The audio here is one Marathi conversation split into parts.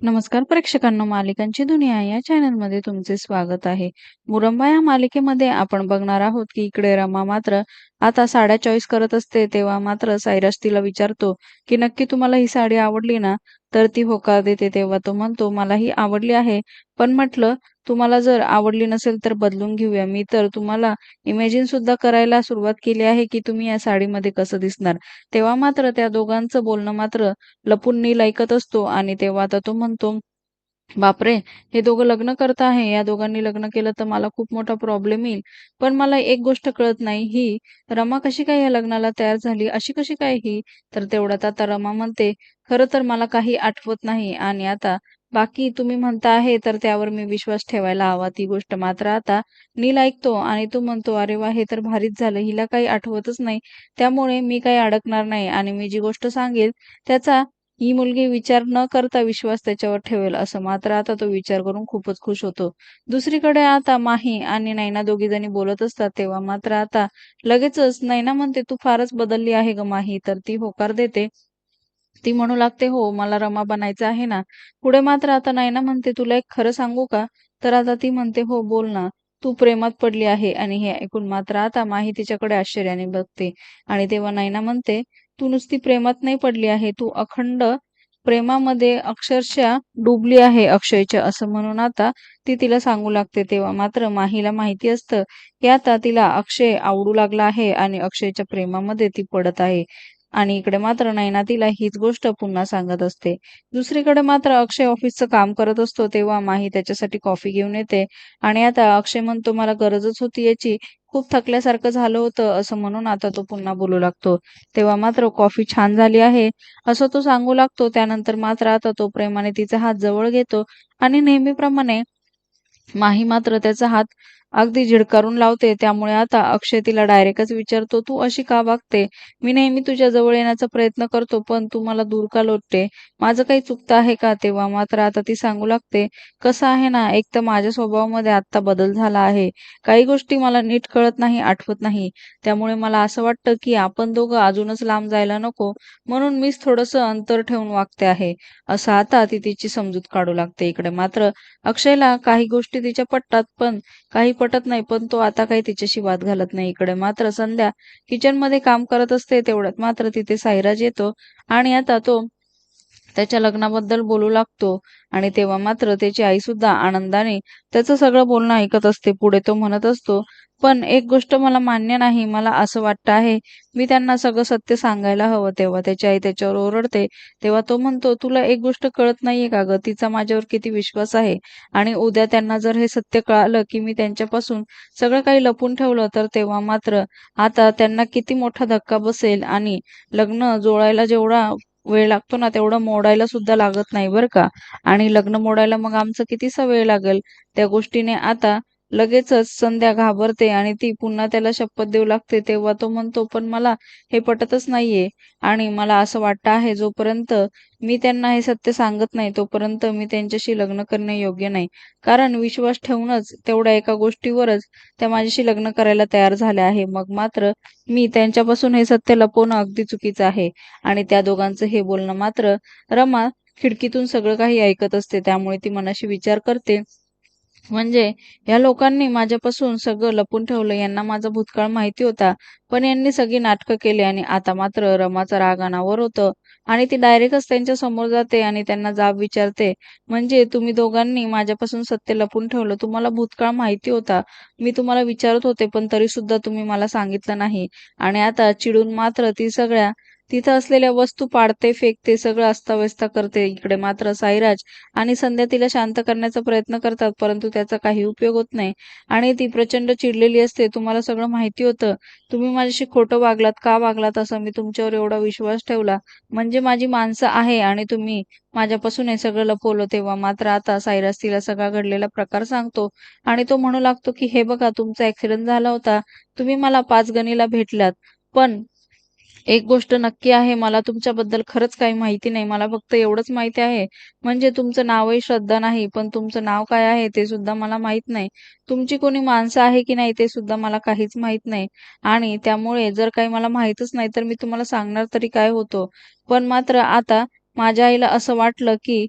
नमस्कार प्रेक्षकांनो मालिकांची दुनिया या चॅनलमध्ये तुमचे स्वागत आहे. मुरंबा या मालिकेमध्ये आपण बघणार आहोत की इकडे रमा मात्र आता साड्या चॉईस करत असते तेव्हा मात्र सायराज तिला विचारतो की नक्की तुम्हाला ही साडी आवडली ना? तर ती होकार देते तेव्हा तो म्हणतो मला ही आवडली आहे. पण म्हटलं तुम्हाला जर आवडली नसेल तर बदलून घेऊया. मी तर तुम्हाला इमॅजिन सुद्धा करायला सुरुवात केली आहे की तुम्ही या साडीमध्ये कसं दिसणार. तेव्हा मात्र त्या दोघांचं बोलणं मात्र लपून नील ऐकत असतो आणि तेव्हा आता तो म्हणतो बापरे हे दोघं लग्न करत आहे. या दोघांनी लग्न केलं तर मला खूप मोठा प्रॉब्लेम येईल. पण मला एक गोष्ट कळत नाही. ही रमा कशी काय या लग्नाला तयार झाली? अशी कशी काय ही? तर तेवढ्यात आता रमा म्हणते खरं तर मला काही आठवत नाही आणि आता बाकी तुम्ही म्हणता आहे तर त्यावर मी विश्वास ठेवायला हवा. ती गोष्ट मात्र आता नील ऐकतो आणि तो म्हणतो अरे वा हे तर भारीच झालं. हिला काही आठवतच नाही. त्यामुळे मी काही अडकणार नाही आणि मी जी गोष्ट सांगेल त्याचा ही मुलगी विचार न करता विश्वास त्याच्यावर ठेवेल. असं मात्र आता तो विचार करून खूपच खुश होतो. दुसरीकडे आता माही आणि नैना दोघी जणी बोलत असतात तेव्हा मात्र आता लगेचच नैना म्हणते तू फारच बदलली आहे ग माही. तर ती होकार देते. ती म्हणू लागते हो मला रमा बनायचं आहे ना. पुढे मात्र आता नैना म्हणते तुला एक खरं सांगू का? तर आता ती म्हणते हो बोल ना. तू प्रेमात पडली आहे आणि हे ऐकून मात्र आता माही तिच्याकडे आश्चर्याने बघते. आणि तेव्हा नायना म्हणते तू नुसती प्रेमात नाही पडली आहे. तू अखंड प्रेमामध्ये अक्षरशः डुबली आहे अक्षयच्या. असं म्हणून आता ती तिला सांगू लागते. तेव्हा मात्र माहीला माहिती असतं की आता तिला अक्षय आवडू लागला आहे आणि अक्षयच्या प्रेमामध्ये ती पडत आहे. आणि इकडे मात्र नैना तिला हीच गोष्ट पुन्हा सांगत असते. दुसरीकडे मात्र अक्षय ऑफिसचं काम करत असतो तेव्हा माही त्याच्यासाठी कॉफी घेऊन येते. आणि आता अक्षय म्हणतो मला गरजच होती याची. खूप थकल्यासारखं झालं होतं असं म्हणून आता तो पुन्हा बोलू लागतो. तेव्हा मात्र कॉफी छान झाली आहे असं तो सांगू लागतो. त्यानंतर मात्र आता तो प्रेमाने तिचा हात जवळ घेतो. आणि नेहमीप्रमाणे माही मात्र त्याचा हात अगदी झिडकारून लावते त्यामुळे आता अक्षय तिला डायरेक्टच विचारतो तू अशी का वागते? मी नेहमी तुझ्या जवळ येण्याचा प्रयत्न करतो पण तू मला दूर का लोटते? माझं काही चुकतं आहे का? तेव्हा मात्र आता ती सांगू लागते कसं आहे ना एक तर माझ्या स्वभावामध्ये आत्ता बदल झाला आहे. काही गोष्टी मला नीट कळत नाही आठवत नाही. त्यामुळे मला असं वाटतं की आपण दोघं अजूनच लांब जायला नको. म्हणून मीच थोडंसं अंतर ठेवून वागते आहे. असं आता ती तिची समजूत काढू लागते इकडे. मात्र अक्षयला काही गोष्टी तिच्या पटतात पण काही पटत नाही पण तो आता काही तिच्याशी वाद घालत नाही इकडे. मात्र संध्या किचनमध्ये काम करत असते तेवढ्यात. मात्र तिथे साईराज येतो आणि आता तो त्याच्या लग्नाबद्दल बोलू लागतो आणि तेव्हा मात्र त्याची आई सुद्धा आनंदाने त्याचं सगळं बोलणं ऐकत असते. पुढे तो म्हणत असतो पण एक गोष्ट मला मान्य नाही मला असं वाटतं आहे. मी त्यांना सगळं सत्य सांगायला हवं तेव्हा त्याची आई त्याच्यावर ओरडते तेव्हा तो म्हणतो तुला एक गोष्ट कळत नाहीये का ग? तिचा माझ्यावर किती विश्वास आहे? आणि उद्या त्यांना जर हे सत्य कळालं की मी त्यांच्यापासून सगळं काही लपून ठेवलं तर तेव्हा मात्र आता त्यांना किती मोठा धक्का बसेल आणि लग्न जोडायला जेवढा वेळ लागतो ना तेवढं मोडायला सुद्धा लागत नाही बरं का? आणि लग्न मोडायला मग आमचं कितीसा वेळ लागेल? त्या गोष्टीने आता लगेचच संध्या घाबरते आणि ती पुन्हा त्याला शपथ देऊ लागते तेव्हा तो म्हणतो पण मला हे पटतच नाहीये आणि मला असं वाटतं आहे जोपर्यंत मी त्यांना हे सत्य सांगत नाही तोपर्यंत मी त्यांच्याशी लग्न करणे योग्य नाही. कारण विश्वास ठेवूनच तेवढ्या एका गोष्टीवरच त्या माझ्याशी लग्न करायला तयार झाल्या आहे. मग मात्र मी त्यांच्यापासून हे सत्य लपवणं अगदी चुकीचं आहे आणि त्या दोघांचं हे बोलणं मात्र रमा खिडकीतून सगळं काही ऐकत असते. त्यामुळे ती मनाशी विचार करते म्हणजे या लोकांनी माझ्यापासून सगळं लपून ठेवलं. यांना माझा भूतकाळ माहिती होता. पण यांनी सगळी नाटकं केली आणि आता मात्र रमाचा राग अनावर होतं. आणि ती डायरेक्टच त्यांच्यासमोर जाते आणि त्यांना जाब विचारते. म्हणजे तुम्ही दोघांनी माझ्यापासून सत्य लपून ठेवलं. तुम्हाला भूतकाळ माहिती होता. मी तुम्हाला विचारत होते पण तरी सुद्धा तुम्ही मला सांगितलं नाही. आणि आता चिडून मात्र ती सगळ्या तिथं असलेल्या वस्तू पाडते फेकते सगळं अस्ताव्यस्त करते. इकडे मात्र साईराज आणि संध्या तिला शांत करण्याचा प्रयत्न करतात परंतु त्याचा काही उपयोग होत नाही. आणि ती प्रचंड चिडलेली असते. तुम्हाला सगळं माहिती होतं. तुम्ही माझ्याशी खोटं वागलात का वागलात असं मी तुमच्यावर एवढा विश्वास ठेवला? म्हणजे माझी माणसं आहे आणि तुम्ही माझ्यापासून हे सगळं लपवलं तेव्हा मात्र आता सायराज तिला सगळा घडलेला प्रकार सांगतो. आणि तो म्हणू लागतो की हे बघा तुमचा ऍक्सिडेंट झाला होता. तुम्ही मला पाच गणीला भेटलात. पण एक गोष्ट नक्की आहे मला तुमच्याबद्दल खरंच काही माहिती नाही. मला फक्त एवढंच माहिती आहे म्हणजे तुमचं नावही श्रद्धा नाही पण तुमचं नाव काय आहे ते सुद्धा मला माहीत नाही. तुमची कोणी माणसं आहे की नाही ते सुद्धा मला काहीच माहीत नाही. आणि त्यामुळे जर काही मला माहितच नाही तर मी तुम्हाला सांगणार तरी काय होतो. पण मात्र आता माझ्या आईला असं वाटलं की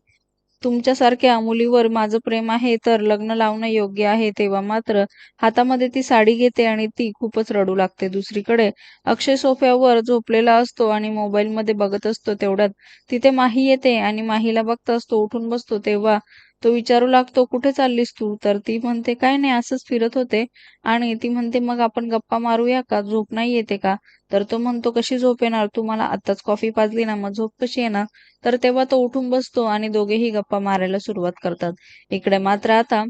तुमच्यासारख्या मुलीवर माझं प्रेम आहे तर लग्न लावणं योग्य आहे तेव्हा मात्र हातामध्ये ती साडी घेते आणि ती खूपच रडू लागते. दुसरीकडे अक्षय सोफ्यावर झोपलेला असतो आणि मोबाईलमध्ये बघत असतो तेवढ्यात. तिथे माही येते आणि माहीला बघताच तो उठून बसतो तेव्हा तो विचारू लागतो कुठे चाललीस तू? तर ती म्हणते काय नाही असंच फिरत होते. आणि ती म्हणते मग आपण गप्पा मारूया का? झोप नाही येते का? तर तो म्हणतो कशी झोप येणार? तू मला आत्ताच कॉफी पाजली ना मग झोप कशी येणार? तर तेव्हा तो उठून बसतो आणि दोघेही गप्पा मारायला सुरुवात करतात. इकडे मात्र आता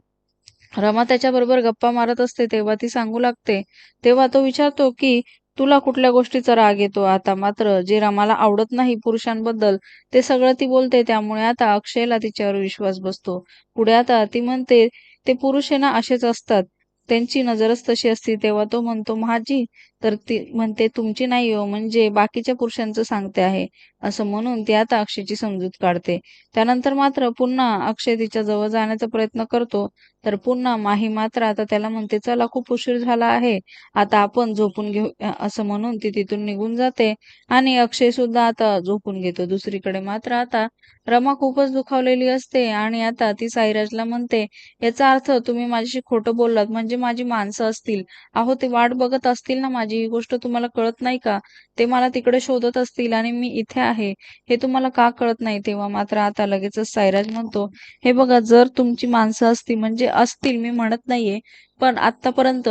रमा त्याच्याबरोबर गप्पा मारत असते तेव्हा ती सांगू लागते. तेव्हा तो विचारतो की तुला कुठल्या गोष्टीचा राग येतो? आता मात्र जे रामाला आवडत नाही पुरुषांबद्दल ते सगळं ती बोलते त्यामुळे आता अक्षयला तिच्यावर विश्वास बसतो. पुढे आता ती म्हणते ते पुरुष आहे ना असेच असतात. त्यांची नजरच तशी असते. तेव्हा तो म्हणतो महाजी तर ती म्हणते तुमची नाही हो म्हणजे बाकीच्या पुरुषांचं सांगते आहे. असं म्हणून ती आता अक्षयची समजूत काढते. त्यानंतर मात्र पुन्हा अक्षय तिच्या जवळ जाण्याचा प्रयत्न करतो. तर पुन्हा माही मात्र आता त्याला म्हणते चला खूप उशीर झाला आहे. आता आपण झोपून घेऊ. असं म्हणून ती तिथून निघून जाते. आणि अक्षय सुद्धा आता झोपून घेतो. दुसरीकडे मात्र आता रमा खूपच दुखावलेली असते. आणि आता ती साईराजला म्हणते याचा अर्थ तुम्ही माझ्याशी खोटं बोललात. म्हणजे माझी माणसं असतील. अहो ते वाट बघत असतील ना माझी ही गोष्ट तुम्हाला कळत नाही का ते मला तिकडे शोधत असतील आणि मी इथे आहे हे तुम्हाला का कळत नाही? तेव्हा मात्र आता लगेचच सायराज म्हणतो हे बघा जर तुमची माणसं असती म्हणजे असतील मी म्हणत नाहीये पण आतापर्यंत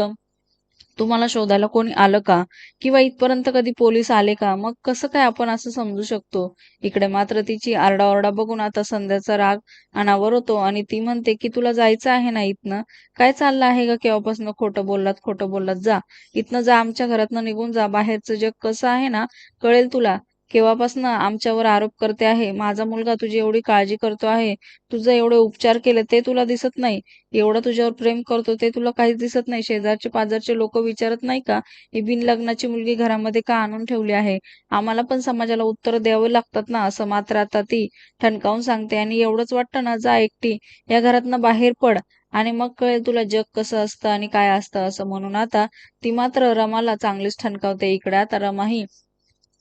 तुम्हाला शोधायला कोणी आलं का? किंवा इथपर्यंत कधी पोलीस आले का? मग कसं काय आपण असं समजू शकतो? इकडे मात्र तिची आरडाओरडा बघून आता संध्याचा राग अनावर होतो आणि ती म्हणते की तुला जायचं आहे ना इथनं? काय चाललं आहे का केव्हापासून खोटं बोललात खोटं बोललात? जा. इथनं जा आमच्या घरातनं निघून जा. बाहेरचं जग कसं आहे ना कळेल तुला. केव्हापासून आमच्यावर आरोप करते आहे? माझा मुलगा तुझी एवढी काळजी करतो आहे. तुझं एवढे उपचार केले ते तुला दिसत नाही. एवढं तुझ्यावर प्रेम करतो ते तुला काहीच दिसत नाही. शेजारचे पाजारचे लोक विचारत नाही का? ही बिन लग्नाची मुलगी घरामध्ये का आणून ठेवली आहे? आम्हाला पण समाजाला उत्तर द्यावे लागतात ना असं मात्र आता ती ठणकावून सांगते. आणि एवढंच वाटतं ना जा एकटी या घरातनं बाहेर पड. आणि मग कळेल तुला जग कसं असतं आणि काय असतं असं म्हणून आता ती मात्र रमाला चांगलीच ठणकावते. इकडे आता रमाही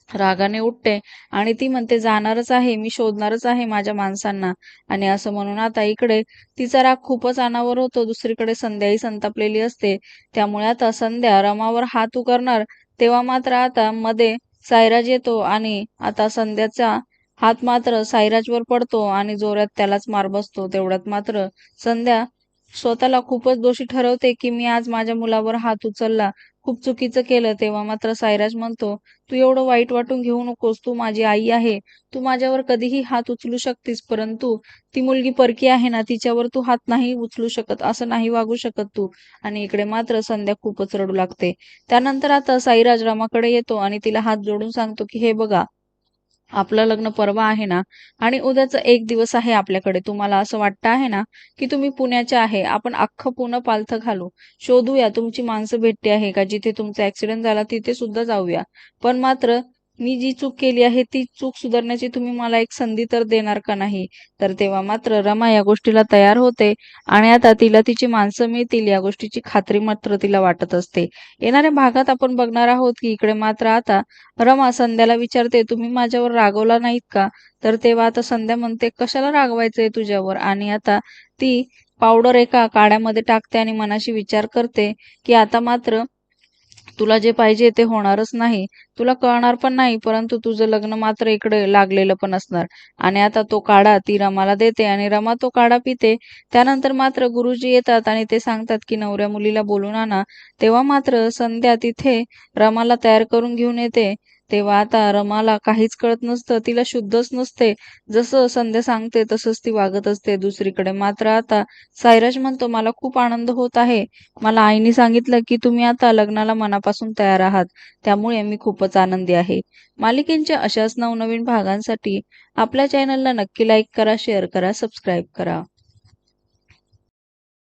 रागाने उठते आणि ती म्हणते जाणारच आहे मी शोधणारच आहे माझ्या माणसांना. आणि असं म्हणून आता इकडे तिचा राग खूपच अनावर होतो. दुसरीकडे संध्याही संतापलेली असते. त्यामुळे आता संध्या रमावर हात उकरणार तेव्हा मात्र आता मध्ये सायराज येतो आणि आता संध्याचा हात मात्र सायराजवर पडतो आणि जोरात त्यालाच मार बसतो. तेवढ्यात मात्र संध्या स्वतःला खूपच दोषी ठरवते की मी आज माझ्या मुलावर हात उचलला. खूप चुकीचं केलं तेव्हा मात्र सायराज म्हणतो तू एवढं वाईट वाटून घेऊ नकोस. तू माझी आई आहे. तू माझ्यावर कधीही हात उचलू शकतेस परंतु ती मुलगी परकी आहे ना तिच्यावर तू हात नाही उचलू शकत असं नाही वागू शकत तू. आणि इकडे मात्र संध्या खूपच रडू लागते. त्यानंतर आता साईराज रामाकडे येतो आणि तिला हात जोडून सांगतो की हे बघा आपलं लग्न परवा आहे ना? आणि उद्याचा एक दिवस आहे आपल्याकडे. तुम्हाला असं वाटतं आहे ना की तुम्ही पुण्याचे आहे? आपण अख्खं पुणे पालथं घालू. शोधूया. तुमची माणसं भेटते आहे का? जिथे तुमचा ऍक्सिडेंट झाला तिथे सुद्धा जाऊया. पण मात्र मी जी चूक केली आहे ती चूक सुधारण्याची तुम्ही मला एक संधी तर देणार का नाही? तर तेव्हा मात्र रमा या गोष्टीला तयार होते आणि आता तिला तिची माणसं मिळतील या गोष्टीची खात्री मात्र तिला वाटत असते. येणाऱ्या भागात आपण बघणार आहोत की इकडे मात्र आता रमा संध्याला विचारते तुम्ही माझ्यावर रागवला नाहीत का? तर तेव्हा आता संध्या म्हणते कशाला रागवायचंय तुझ्यावर? आणि आता ती पावडर एका काड्यामध्ये टाकते आणि मनाशी विचार करते की आता मात्र तुला जे पाहिजे ते होणारच नाही. तुला कळणार पण नाही परंतु तुझं लग्न मात्र इकडे लागलेलं पण असणार. आणि आता तो काढा ती रमाला देते आणि रमा तो काढा पिते. त्यानंतर मात्र गुरुजी येतात आणि ते सांगतात की नवऱ्या मुलीला बोलून आणा. तेव्हा मात्र संध्या तिथे रमाला तयार करून घेऊन येते. तेव्हा आता रमाला काहीच कळत नसतं तिला शुद्धच नसते. जसं संध्या सांगते तसंच ती वागत असते दुसरीकडे. मात्र आता सायराज म्हणतो मला खूप आनंद होत आहे. मला आईने सांगितलं की तुम्ही आता लग्नाला मनापासून तयार आहात. त्यामुळे मी खूपच आनंदी आहे. मालिकेंच्या अशाच नवनवीन भागांसाठी आपल्या चॅनलला नक्की लाईक करा शेअर करा सबस्क्राईब करा.